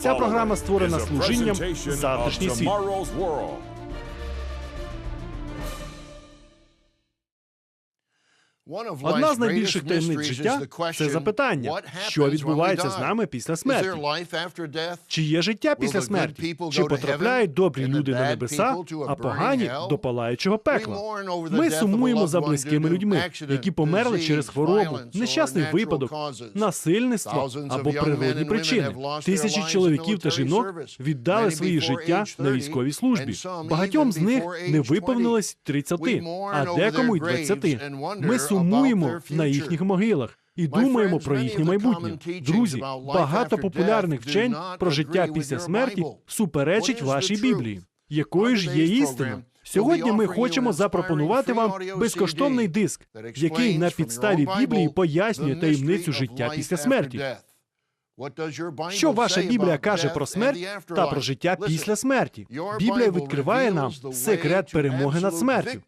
Ця програма створена служінням завтрашній світ. Одна з найбільших таємниць життя це запитання, що відбувається з нами після смерті. Чи є життя після смерті? Чи потрапляють добрі люди на небеса, а погані до палаючого пекла? Ми сумуємо за близькими людьми, які померли через хворобу, нещасний випадок, насильництво або природні причини. Тисячі чоловіків та жінок віддали свої життя на військовій службі. Багатьом з них не виповнилось 30, а декому й 20. Ми сумуємо на їхніх могилах. І думаємо про їхнє майбутнє. Друзі, багато популярних вчень про життя після смерті суперечить вашій Біблії. Якою ж є істина? Сьогодні ми хочемо запропонувати вам безкоштовний диск, який на підставі Біблії пояснює таємницю життя після смерті. Що ваша Біблія каже про смерть та про життя після смерті? Біблія відкриває нам секрет перемоги над смертю.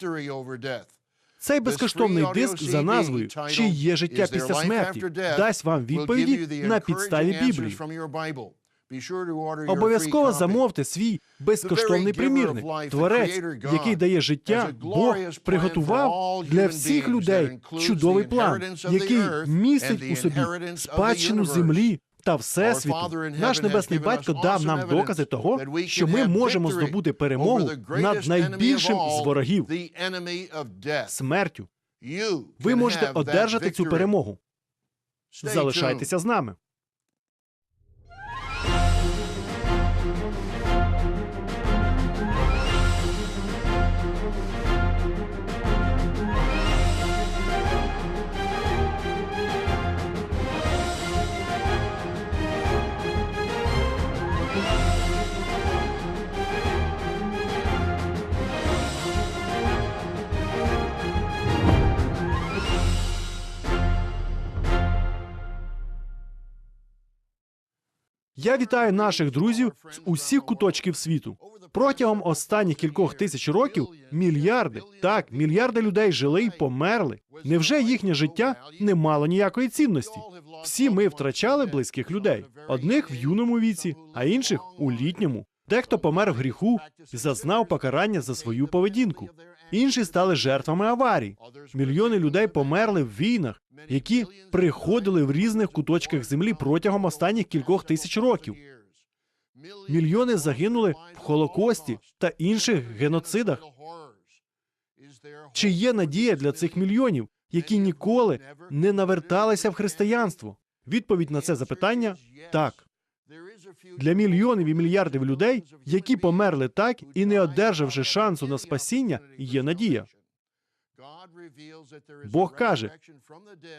Цей безкоштовний диск за назвою Чи є життя після смерті дасть вам відповіді на підставі Біблії. Обов'язково замовте свій безкоштовний примірник. Творець, який дає життя, Бог приготував для всіх людей чудовий план, який містить у собі спадщину землі. Та всесвіту наш небесний батько дав нам докази того, що ми можемо здобути перемогу над найбільшим з ворогів смертю. Ви можете одержати цю перемогу. Залишайтеся з нами. Я вітаю наших друзів з усіх куточків світу. Протягом останніх кількох тисяч років мільярди, так, мільярди людей жили й померли. Невже їхнє життя не мало ніякої цінності? Всі ми втрачали близьких людей: одних в юному віці, а інших у літньому. Дехто помер в гріху і зазнав покарання за свою поведінку. Інші стали жертвами аварій. Мільйони людей померли в війнах, які приходили в різних куточках землі протягом останніх кількох тисяч років. Мільйони загинули в Холокості та інших геноцидах. Чи є надія для цих мільйонів, які ніколи не наверталися в християнство? Відповідь на це запитання так. Для мільйонів і мільярдів людей, які померли так і не одержавши шансу на спасіння, є надія. Бог каже,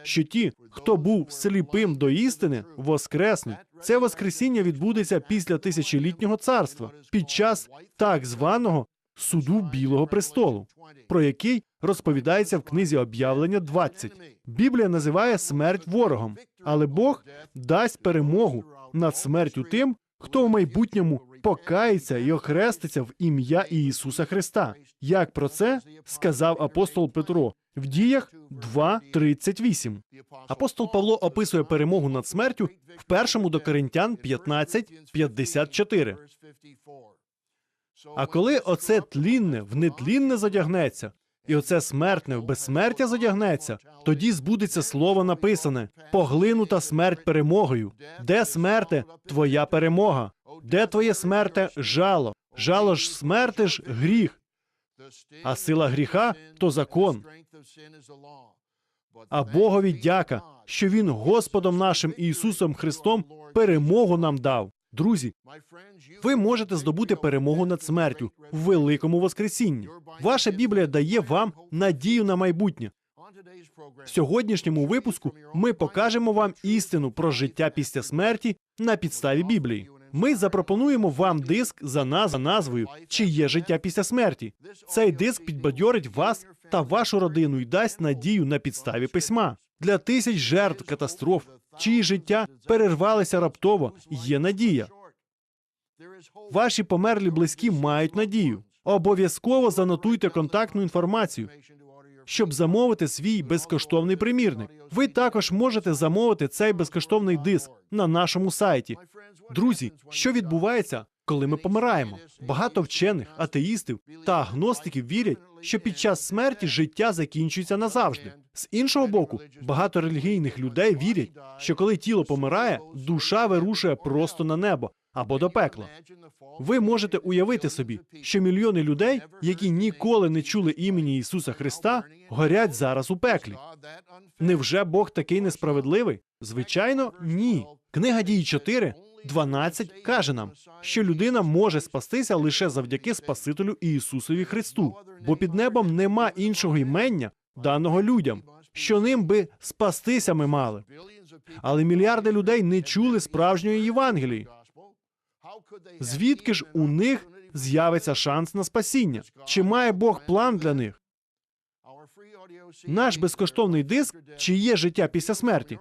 що ті, хто був сліпим до істини, воскреснуть. Це воскресіння відбудеться після тисячолітнього царства під час так званого суду Білого престолу, про який розповідається в книзі об'явлення 20. Біблія називає смерть ворогом, але Бог дасть перемогу над смертю тим, хто в майбутньому покається і охреститься в ім'я Ісуса Христа. Як про це сказав апостол Петро в діях 2.38. Апостол Павло описує перемогу над смертю в першому до Коринтян 15.54. А коли оце тлінне в нетлінне задягнеться, і оце смертне в безсмертя задягнеться, тоді збудеться слово написане: поглинута смерть перемогою. Де смерте твоя перемога? Де твоє смерте жало? Жало ж смерти ж гріх, а сила гріха то закон. А Богові дяка, що Він Господом нашим Ісусом Христом перемогу нам дав. Друзі, ви можете здобути перемогу над смертю в великому воскресінні. Ваша Біблія дає вам надію на майбутнє. В сьогоднішньому випуску ми покажемо вам істину про життя після смерті на підставі Біблії. Ми запропонуємо вам диск за наз- назвою Чи є життя після смерті. Цей диск підбадьорить вас та вашу родину і дасть надію на підставі письма. Для тисяч жертв катастроф, чиї життя перервалися раптово, є надія. Ваші померлі близькі мають надію. Обов'язково занотуйте контактну інформацію, щоб замовити свій безкоштовний примірник. Ви також можете замовити цей безкоштовний диск на нашому сайті Друзі, що відбувається, коли ми помираємо? Багато вчених, атеїстів та агностиків вірять, що під час смерті життя закінчується назавжди. З іншого боку, багато релігійних людей вірять, що коли тіло помирає, душа вирушує просто на небо або до пекла. Ви можете уявити собі, що мільйони людей, які ніколи не чули імені Ісуса Христа, горять зараз у пеклі. Невже Бог такий несправедливий? Звичайно, ні. Книга дій 4, 12 каже нам, що людина може спастися лише завдяки Спасителю Ісусові Христу, бо під небом нема іншого імення, даного людям, що ним би спастися ми мали. Але мільярди людей не чули справжньої Євангелії. Звідки ж у них з'явиться шанс на спасіння? Чи має Бог план для них? Наш безкоштовний диск чи є життя після смерті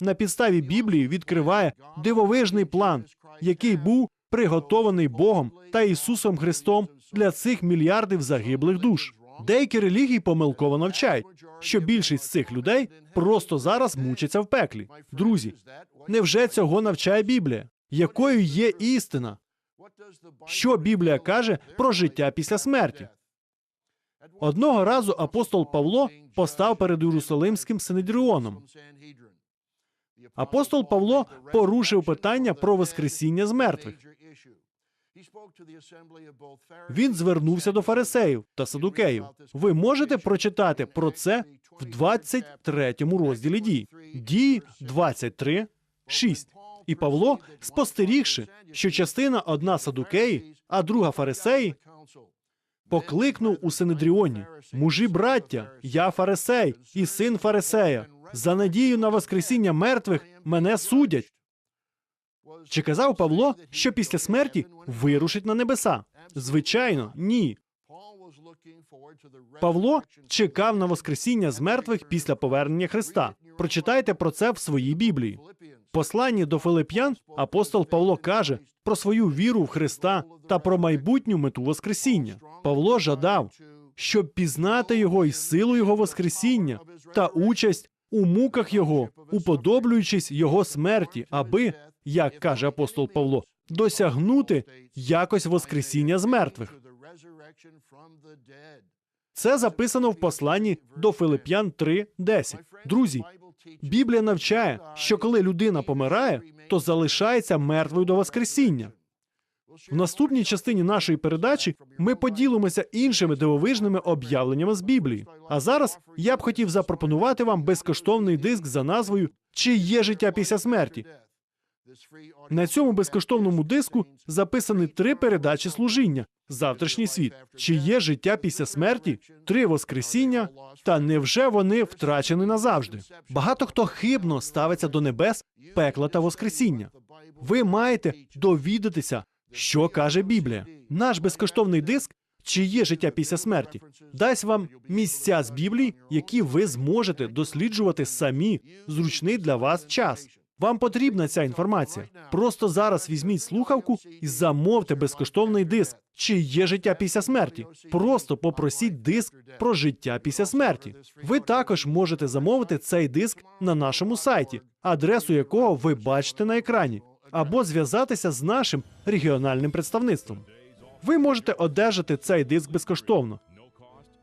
на підставі Біблії відкриває дивовижний план, який був приготований Богом та Ісусом Христом для цих мільярдів загиблих душ. Деякі релігії помилково навчають, що більшість з цих людей просто зараз мучаться в пеклі. Друзі, невже цього навчає Біблія? Якою є істина? Що Біблія каже про життя після смерті? Одного разу апостол Павло постав перед Єрусалимським Синедріоном. Апостол Павло порушив питання про воскресіння з мертвих. Він звернувся до фарисеїв та садукеїв. Ви можете прочитати про це в 23 розділі дій. Дії 23, 6. І Павло, спостерігши, що частина одна садукеї, а друга фарисеї, покликнув у Синедріоні мужі браття, я фарисей і син фарисея. За надію на воскресіння мертвих мене судять. Чи казав Павло, що після смерті вирушить на небеса? Звичайно, ні. Павло чекав на воскресіння з мертвих після повернення Христа. Прочитайте про це в своїй Біблії. Посланні до Филип'ян апостол Павло каже про свою віру в Христа та про майбутню мету Воскресіння. Павло жадав, щоб пізнати його і силу його Воскресіння та участь у муках його, уподоблюючись його смерті, аби, як каже апостол Павло, досягнути якось Воскресіння з мертвих. Це записано в посланні до Филип'ян 3.10. Друзі, Біблія навчає, що коли людина помирає, то залишається мертвою до Воскресіння. В наступній частині нашої передачі ми поділимося іншими дивовижними об'явленнями з Біблії. А зараз я б хотів запропонувати вам безкоштовний диск за назвою Чи є життя після смерті. На цьому безкоштовному диску записані три передачі служіння: завтрашній світ, чи є життя після смерті, три воскресіння, та невже вони втрачені назавжди? Багато хто хибно ставиться до небес, пекла та воскресіння. Ви маєте довідатися, що каже Біблія. Наш безкоштовний диск. Чи є життя після смерті? Дасть вам місця з Біблії, які ви зможете досліджувати самі зручний для вас час. Вам потрібна ця інформація. Просто зараз візьміть слухавку і замовте безкоштовний диск. Чи є життя після смерті? Просто попросіть диск про життя після смерті. Ви також можете замовити цей диск на нашому сайті, адресу якого ви бачите на екрані, або зв'язатися з нашим регіональним представництвом. Ви можете одержати цей диск безкоштовно.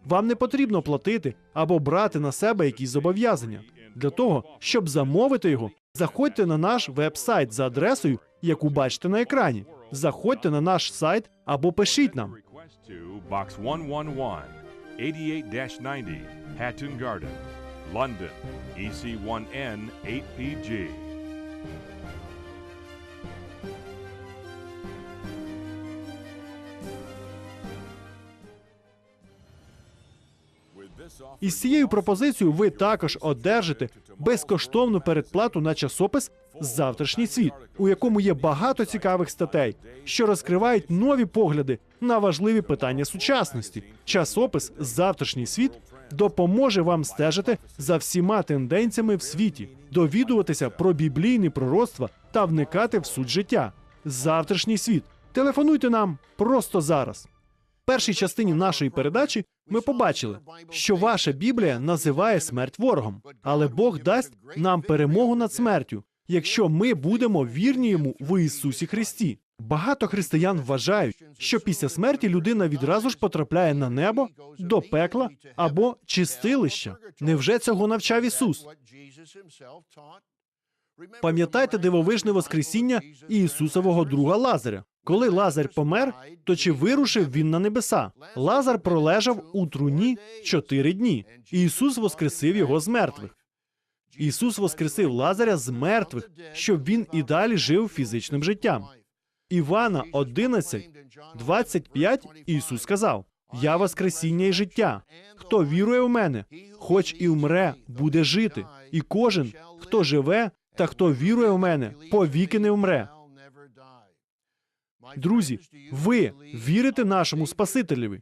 Вам не потрібно платити або брати на себе якісь зобов'язання. Для того, щоб замовити його, заходьте на наш веб-сайт за адресою, яку бачите на екрані. Заходьте на наш сайт або пишіть нам. Лондон 111, 88-90, EC1N8PG. Із цією пропозицією ви також одержите безкоштовну передплату на часопис Завтрашній світ, у якому є багато цікавих статей, що розкривають нові погляди на важливі питання сучасності. Часопис Завтрашній світ допоможе вам стежити за всіма тенденціями в світі, довідуватися про біблійні пророцтва та вникати в суть життя. Завтрашній світ. Телефонуйте нам просто зараз. Першій частині нашої передачі ми побачили, що ваша Біблія називає смерть ворогом, але Бог дасть нам перемогу над смертю, якщо ми будемо вірні йому в Ісусі Христі. Багато християн вважають, що після смерті людина відразу ж потрапляє на небо, до пекла або чистилища. Невже цього навчав Ісус? Пам'ятайте дивовижне Воскресіння Ісусового друга Лазаря. Коли Лазар помер, то чи вирушив він на небеса? Лазар пролежав у труні чотири дні. і Ісус воскресив його з мертвих. Ісус воскресив Лазаря з мертвих, щоб він і далі жив фізичним життям. Івана 11, 25 Ісус сказав: Я воскресіння і життя. Хто вірує в мене, хоч і вмре, буде жити, і кожен, хто живе, та хто вірує в мене, повіки не вмре. Друзі, ви вірите нашому Спасителеві?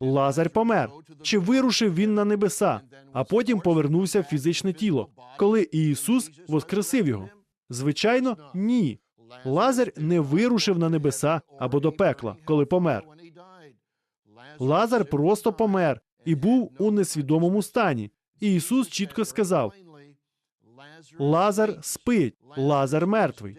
Лазар помер. Чи вирушив він на небеса, а потім повернувся в фізичне тіло, коли Ісус воскресив його? Звичайно, ні. Лазар не вирушив на небеса або до пекла, коли помер. Лазар просто помер і був у несвідомому стані. І Ісус чітко сказав: Лазар спить, Лазар мертвий.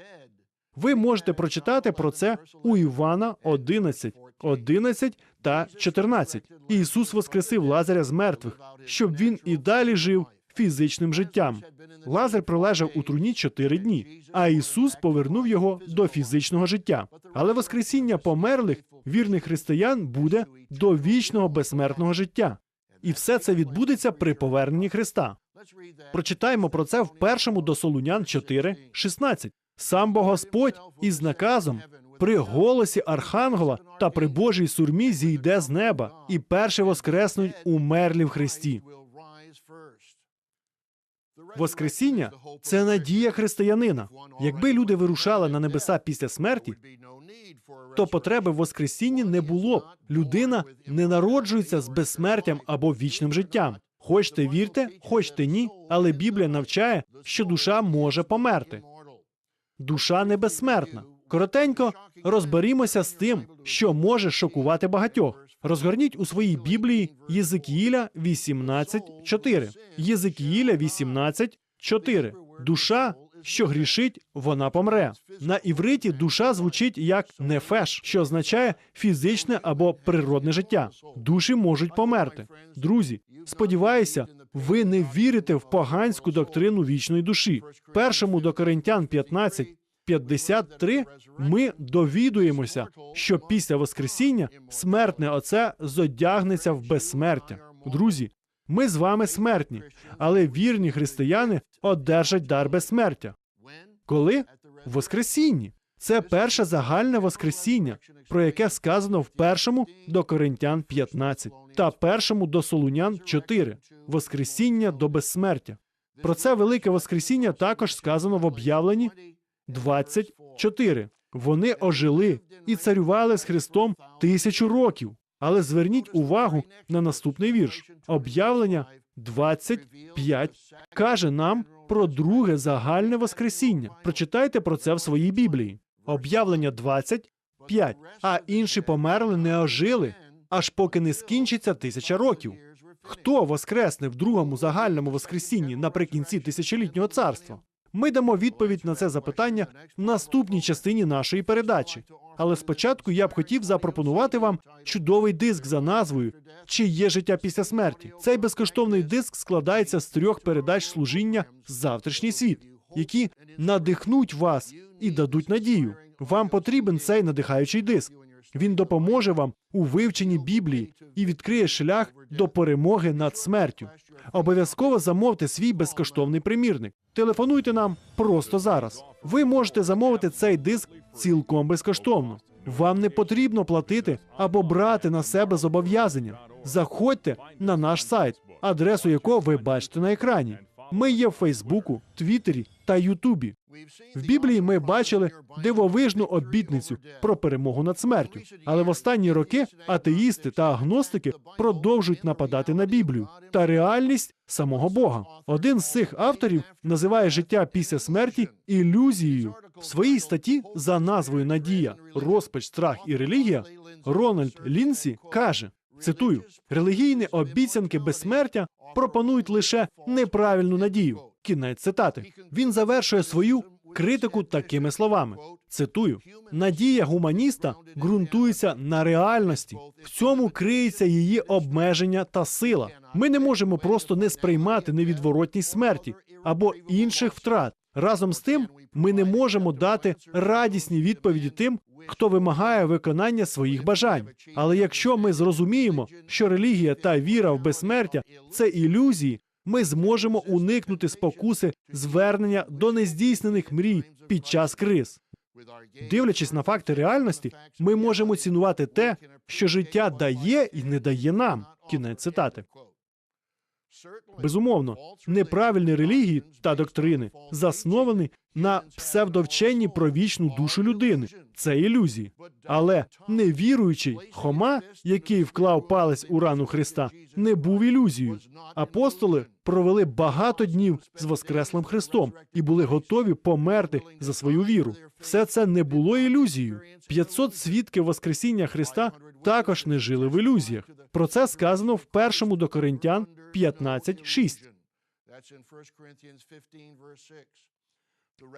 Ви можете прочитати про це у Івана 11, 11 та 14. Ісус воскресив Лазаря з мертвих, щоб він і далі жив фізичним життям. Лазар пролежав у труні чотири дні, а Ісус повернув його до фізичного життя. Але Воскресіння померлих вірних християн буде до вічного безсмертного життя. І все це відбудеться при поверненні Христа. Прочитаємо про це в першому до Солунян 4, 16. Сам бо Господь із наказом при голосі Архангела та при Божій сурмі зійде з неба, і перше воскреснуть умерлі в Христі. Воскресіння це надія християнина. Якби люди вирушали на небеса після смерті, то потреби в Воскресінні не було б. Людина не народжується з безсмертям або вічним життям. Хочете вірте, хочете ні, але Біблія навчає, що душа може померти. Душа не безсмертна. Коротенько розберімося з тим, що може шокувати багатьох. Розгорніть у своїй Біблії Єзикіїля 18.4. Єзикіїля 18.4. Душа, що грішить, вона помре. На івриті душа звучить як нефеш, що означає фізичне або природне життя. Душі можуть померти. Друзі, сподіваюся, ви не вірите в поганську доктрину вічної душі. Першому до Коринтян 15, 53 ми довідуємося, що після Воскресіння смертне оце зодягнеться в безсмертя. Друзі, ми з вами смертні, але вірні християни одержать дар безсмертя. Коли? В Воскресінні. Це перше загальне Воскресіння, про яке сказано в першому до Коринтян 15 та першому до Солунян 4 Воскресіння до безсмертя. Про це велике Воскресіння також сказано в об'явленні 24. Вони ожили і царювали з Христом тисячу років. Але зверніть увагу на наступний вірш. Об'явлення 25 каже нам про друге загальне Воскресіння. Прочитайте про це в своїй Біблії. Об'явлення 25. А інші померли не ожили, аж поки не скінчиться тисяча років. Хто воскресне в другому загальному Воскресінні наприкінці тисячолітнього царства? Ми дамо відповідь на це запитання в наступній частині нашої передачі. Але спочатку я б хотів запропонувати вам чудовий диск за назвою Чи є життя після смерті. Цей безкоштовний диск складається з трьох передач служіння Завтрашній світ, які надихнуть вас і дадуть надію. Вам потрібен цей надихаючий диск. Він допоможе вам у вивченні Біблії і відкриє шлях до перемоги над смертю. Обов'язково замовте свій безкоштовний примірник. Телефонуйте нам просто зараз. Ви можете замовити цей диск цілком безкоштовно. Вам не потрібно платити або брати на себе зобов'язання. Заходьте на наш сайт, адресу якого ви бачите на екрані. Ми є в Фейсбуку, Твіттері та Ютубі. В Біблії ми бачили дивовижну обітницю про перемогу над смертю. Але в останні роки атеїсти та агностики продовжують нападати на Біблію та реальність самого Бога. Один з цих авторів називає життя після смерті ілюзією. В своїй статті за назвою Надія, розпач, страх і релігія Рональд Лінсі каже: цитую: релігійні обіцянки безсмертя пропонують лише неправильну надію. Кінець цитати. Він завершує свою критику такими словами: цитую: надія гуманіста ґрунтується на реальності. В цьому криється її обмеження та сила. Ми не можемо просто не сприймати невідворотність смерті або інших втрат. Разом з тим, ми не можемо дати радісні відповіді тим, хто вимагає виконання своїх бажань. Але якщо ми зрозуміємо, що релігія та віра в безсмертя це ілюзії, ми зможемо уникнути спокуси звернення до нездійснених мрій під час криз. Дивлячись на факти реальності, ми можемо цінувати те, що життя дає і не дає нам. Кінець цитати. Безумовно, неправильні релігії та доктрини засновані на псевдовченні про вічну душу людини. Це ілюзії. Але невіруючий Хома, який вклав палець у рану Христа, не був ілюзією. Апостоли провели багато днів з Воскреслим Христом і були готові померти за свою віру. Все це не було ілюзією. 500 свідків Воскресіння Христа також не жили в ілюзіях. Про це сказано в першому до Коринтян 15.6.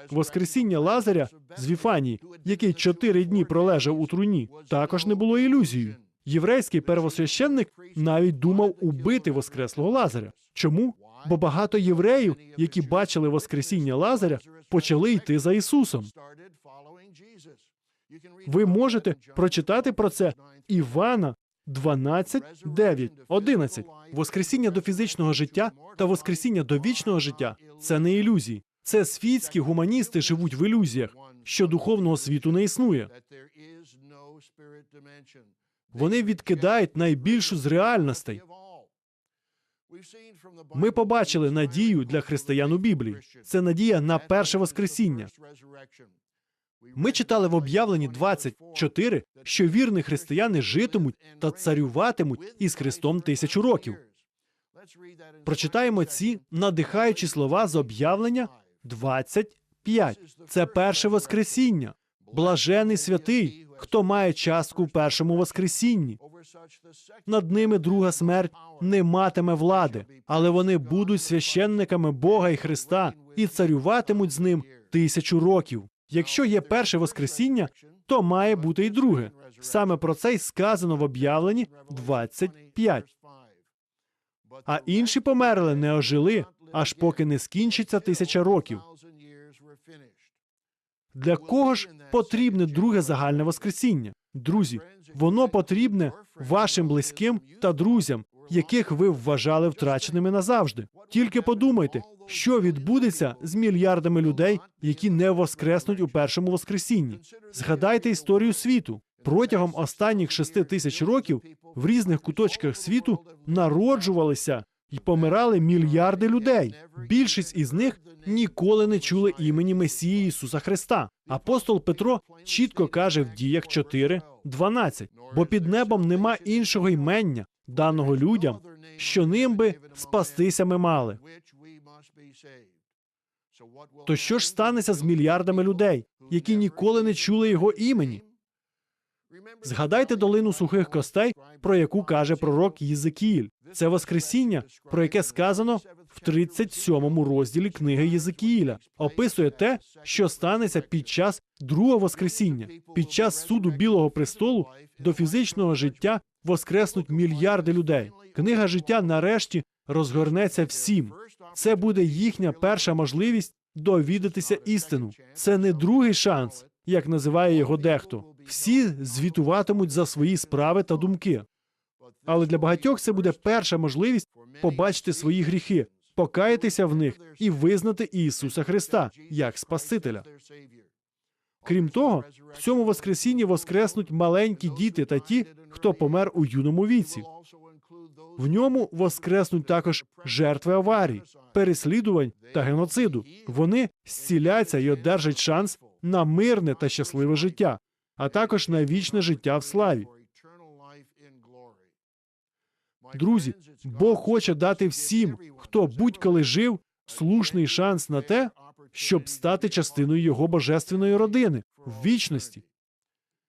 Воскресіння Лазаря з Віфанії, який чотири дні пролежав у труні, також не було ілюзією. Єврейський первосвященник навіть думав убити воскреслого Лазаря. Чому? Бо багато євреїв, які бачили Воскресіння Лазаря, почали йти за Ісусом. Ви можете прочитати про це Івана 12, 9, 11. Воскресіння до фізичного життя та воскресіння до вічного життя це не ілюзії. Це світські гуманісти живуть в ілюзіях, що духовного світу не існує. Вони відкидають найбільшу з реальностей. Ми побачили надію для християн у Біблії. Це надія на перше воскресіння. Ми читали в об'явленні 24, що вірні християни житимуть та царюватимуть із Христом тисячу років. Прочитаємо ці надихаючі слова з об'явлення 25. Це перше воскресіння. Блажений святий, хто має частку в першому воскресінні. Над ними друга смерть не матиме влади, але вони будуть священниками Бога і Христа і царюватимуть з ним тисячу років. Якщо є перше воскресіння, то має бути і друге. Саме про це й сказано в об'явленні 25. А інші померли, не ожили, аж поки не скінчиться тисяча років. Для кого ж потрібне друге загальне воскресіння? Друзі, воно потрібне вашим близьким та друзям, яких ви вважали втраченими назавжди. Тільки подумайте, що відбудеться з мільярдами людей, які не воскреснуть у першому воскресінні. Згадайте історію світу. Протягом останніх шести тисяч років в різних куточках світу народжувалися і помирали мільярди людей. Більшість із них ніколи не чули імені Месії Ісуса Христа. Апостол Петро чітко каже в діях 4, 12, бо під небом нема іншого ймення, даного людям, що ним би спастися ми мали. То що ж станеться з мільярдами людей, які ніколи не чули його імені? Згадайте долину сухих костей, про яку каже пророк Єзекіїль. Це Воскресіння, про яке сказано в 37-му розділі книги Єзекіїля, описує те, що станеться під час другого Воскресіння, під час суду Білого престолу до фізичного життя воскреснуть мільярди людей. Книга життя нарешті розгорнеться всім. Це буде їхня перша можливість довідатися істину. Це не другий шанс, як називає його дехто. Всі звітуватимуть за свої справи та думки. Але для багатьох це буде перша можливість побачити свої гріхи, покаятися в них і визнати Ісуса Христа як Спасителя. Крім того, в цьому воскресінні воскреснуть маленькі діти та ті, хто помер у юному віці. В ньому воскреснуть також жертви аварій, переслідувань та геноциду. Вони зціляться і одержать шанс на мирне та щасливе життя, а також на вічне життя в славі. Друзі, Бог хоче дати всім, хто будь-коли жив, слушний шанс на те, щоб стати частиною його божественної родини в вічності.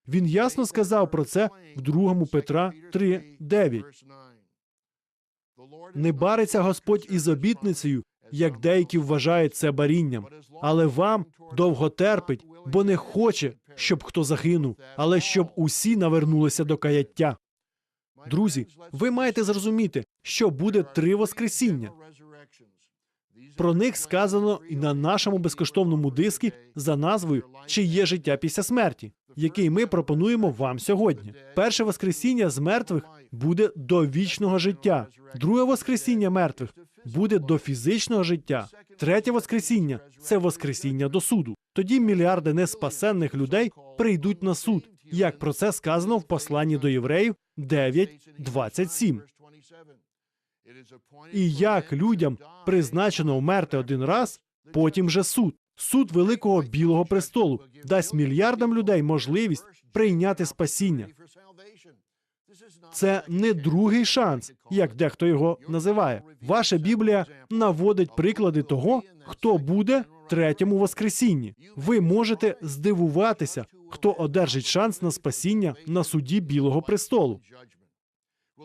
Він ясно сказав про це в 2 Петра 3.9. Не бариться Господь із обітницею, як деякі вважають це барінням, але вам довго терпить, бо не хоче, щоб хто загинув, але щоб усі навернулися до каяття. Друзі, ви маєте зрозуміти, що буде три воскресіння. Про них сказано і на нашому безкоштовному дискі за назвою Чи є життя після смерті, який ми пропонуємо вам сьогодні. Перше воскресіння з мертвих буде до вічного життя, друге воскресіння мертвих буде до фізичного життя. Третє воскресіння це воскресіння до суду. Тоді мільярди неспасенних людей прийдуть на суд, як про це сказано в посланні до євреїв 9.27. І як людям призначено вмерти один раз, потім же суд. Суд великого білого престолу дасть мільярдам людей можливість прийняти спасіння. Це не другий шанс, як дехто його називає. Ваша Біблія наводить приклади того, хто буде третьому воскресінні. Ви можете здивуватися, хто одержить шанс на спасіння на суді Білого престолу.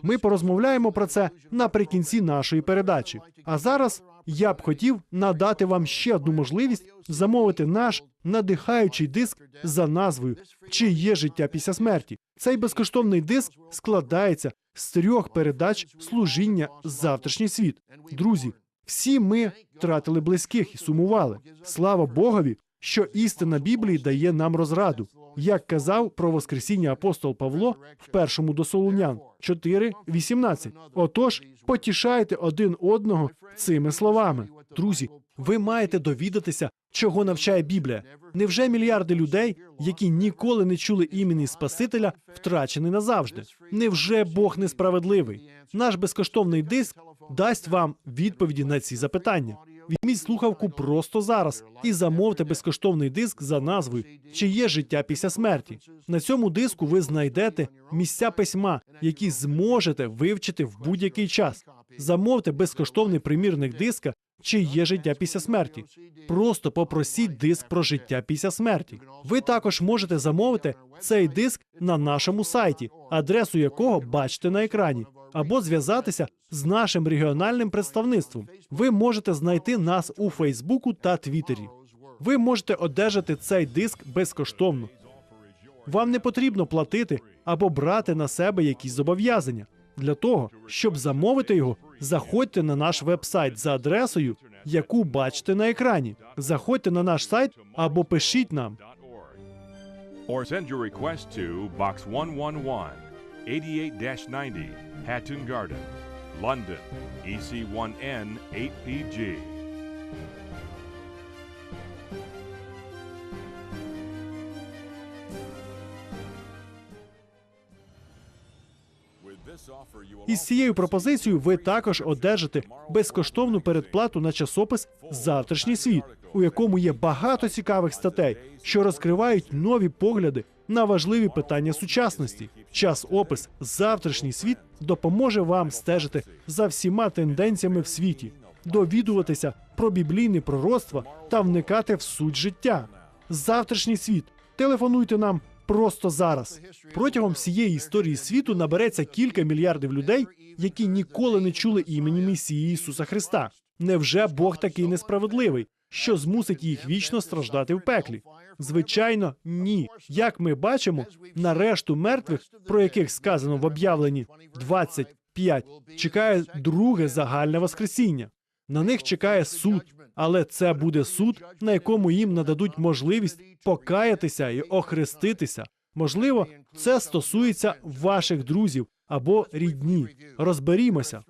Ми порозмовляємо про це наприкінці нашої передачі. А зараз я б хотів надати вам ще одну можливість замовити наш надихаючий диск за назвою Чи є життя після смерті. Цей безкоштовний диск складається з трьох передач служіння завтрашній світ. Друзі, всі ми втратили близьких і сумували. Слава Богові, що істина Біблії дає нам розраду як казав про Воскресіння апостол Павло в першому до Солунян 4.18. Отож, потішайте один одного цими словами. Друзі, ви маєте довідатися, чого навчає Біблія. Невже мільярди людей, які ніколи не чули імені Спасителя, втрачені назавжди? Невже Бог несправедливий? Наш безкоштовний диск дасть вам відповіді на ці запитання. Візьміть слухавку просто зараз і замовте безкоштовний диск за назвою Чи є життя після смерті. На цьому диску ви знайдете місця письма, які зможете вивчити в будь-який час. Замовте безкоштовний примірник диска. Чи є життя після смерті? Просто попросіть диск про життя після смерті. Ви також можете замовити цей диск на нашому сайті, адресу якого бачите на екрані або зв'язатися з нашим регіональним представництвом. Ви можете знайти нас у Фейсбуку та Твіттері. Ви можете одержати цей диск безкоштовно. Вам не потрібно платити або брати на себе якісь зобов'язання. Для того, щоб замовити його, заходьте на наш веб-сайт за адресою, яку бачите на екрані. Заходьте на наш сайт або пишіть нам. Or send your request to Box 111, 88-90, Hatton Garden, London, EC1N Із цією пропозицією ви також одержите безкоштовну передплату на часопис Завтрашній світ, у якому є багато цікавих статей, що розкривають нові погляди на важливі питання сучасності. Час опис Завтрашній світ допоможе вам стежити за всіма тенденціями в світі, довідуватися про біблійне пророцтва та вникати в суть життя. Завтрашній світ. Телефонуйте нам просто зараз. Протягом всієї історії світу набереться кілька мільярдів людей, які ніколи не чули імені Месії Ісуса Христа. Невже Бог такий несправедливий, що змусить їх вічно страждати в пеклі? Звичайно, ні. Як ми бачимо, на решту мертвих, про яких сказано в об'явленні 25, чекає друге загальне воскресіння. На них чекає суд, але це буде суд, на якому їм нададуть можливість покаятися і охреститися. Можливо, це стосується ваших друзів або рідні. Розберімося.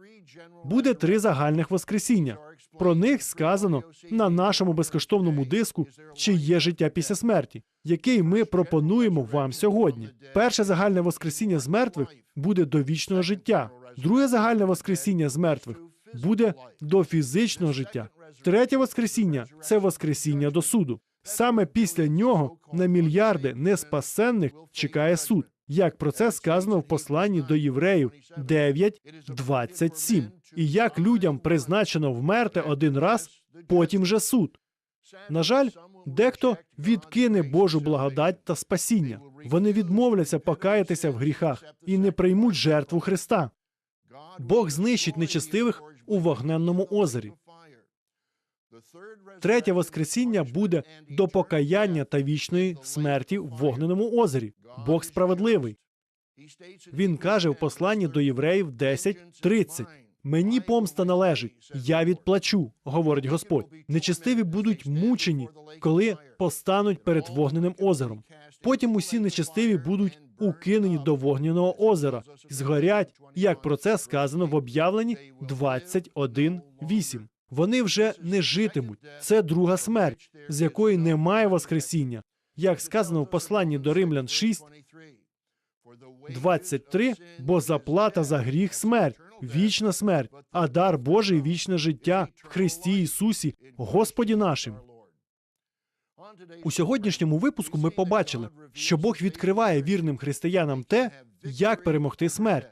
Буде три загальних воскресіння. Про них сказано на нашому безкоштовному диску, чи є життя після смерті, який ми пропонуємо вам сьогодні. Перше загальне воскресіння з мертвих буде до вічного життя. Друге загальне воскресіння з мертвих буде до фізичного життя. Третє воскресіння це воскресіння до суду. Саме після нього на мільярди неспасенних чекає суд. Як про це сказано в посланні до євреїв 9.27. І як людям призначено вмерти один раз, потім же суд. На жаль, дехто відкине Божу благодать та спасіння. Вони відмовляться покаятися в гріхах і не приймуть жертву Христа. Бог знищить нечестивих у вогненному озері. Третє воскресіння буде до покаяння та вічної смерті в вогненому озері. Бог справедливий. Він каже в посланні до євреїв 10.30. Мені помста належить, я відплачу, говорить Господь. Нечестиві будуть мучені, коли постануть перед вогненим озером. Потім усі нечестиві будуть укинені до вогняного озера, згорять, як про це сказано в об'явленні 21.8. Вони вже не житимуть. Це друга смерть, з якої немає воскресіння. Як сказано в посланні до Римлян 6, 23, бо заплата за гріх смерть, вічна смерть, а дар Божий вічне життя в Христі Ісусі, Господі нашим. У сьогоднішньому випуску ми побачили, що Бог відкриває вірним християнам те, як перемогти смерть.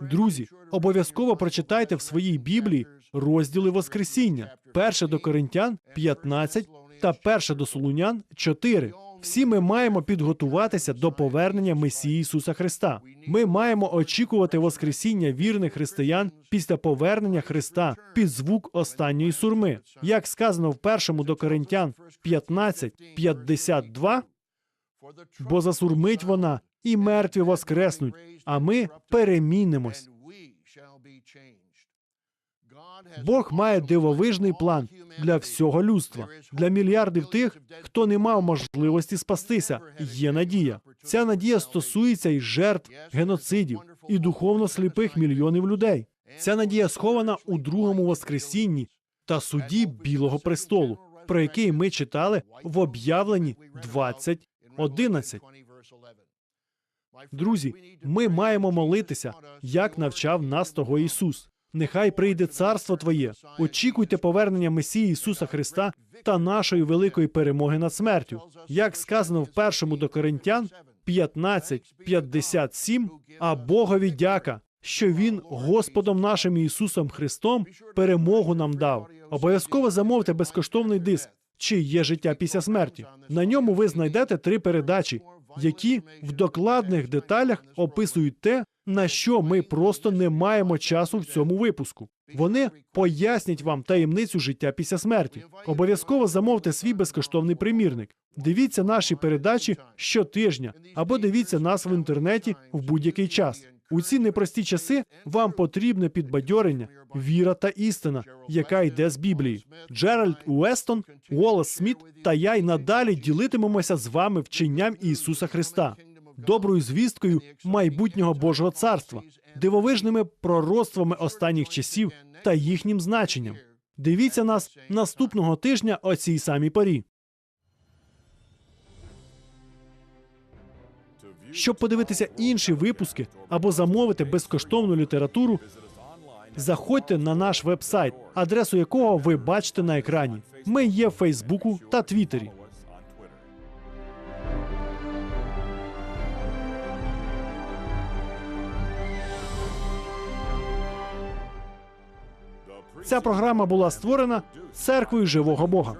Друзі, обов'язково прочитайте в своїй Біблії розділи Воскресіння, перше до Коринтян 15 та перше до Солунян 4. Всі ми маємо підготуватися до повернення Месії Ісуса Христа. Ми маємо очікувати Воскресіння вірних християн після повернення Христа під звук останньої сурми. Як сказано в першому до Коринтян 15.52, бо засурмить вона, і мертві воскреснуть, а ми перемінимось. Бог має дивовижний план для всього людства, для мільярдів тих, хто не мав можливості спастися. Є надія. Ця надія стосується і жертв, геноцидів, і духовно сліпих мільйонів людей. Ця надія схована у другому воскресінні та суді Білого престолу, про який ми читали в об'явленні 20.11. Друзі, ми маємо молитися, як навчав нас того Ісус. Нехай прийде царство Твоє. Очікуйте повернення Месії Ісуса Христа та нашої великої перемоги над смертю. Як сказано в першому до Коринтян 15.57, а Богові дяка, що Він Господом нашим Ісусом Христом перемогу нам дав. Обов'язково замовте безкоштовний диск. Чи є життя після смерті? На ньому ви знайдете три передачі, які в докладних деталях описують те, на що ми просто не маємо часу в цьому випуску. Вони пояснять вам таємницю життя після смерті. Обов'язково замовте свій безкоштовний примірник. Дивіться наші передачі щотижня або дивіться нас в інтернеті в будь-який час. У ці непрості часи вам потрібне підбадьорення, віра та істина, яка йде з Біблії. Джеральд Уестон, Уоллес Сміт та я й надалі ділитимемося з вами вченням Ісуса Христа, доброю звісткою майбутнього Божого царства, дивовижними пророцтвами останніх часів та їхнім значенням. Дивіться нас наступного тижня о цій самій порі. Щоб подивитися інші випуски або замовити безкоштовну літературу, заходьте на наш вебсайт, адресу якого ви бачите на екрані. Ми є в Фейсбуку та Твіттері. Ця програма була створена церквою живого Бога.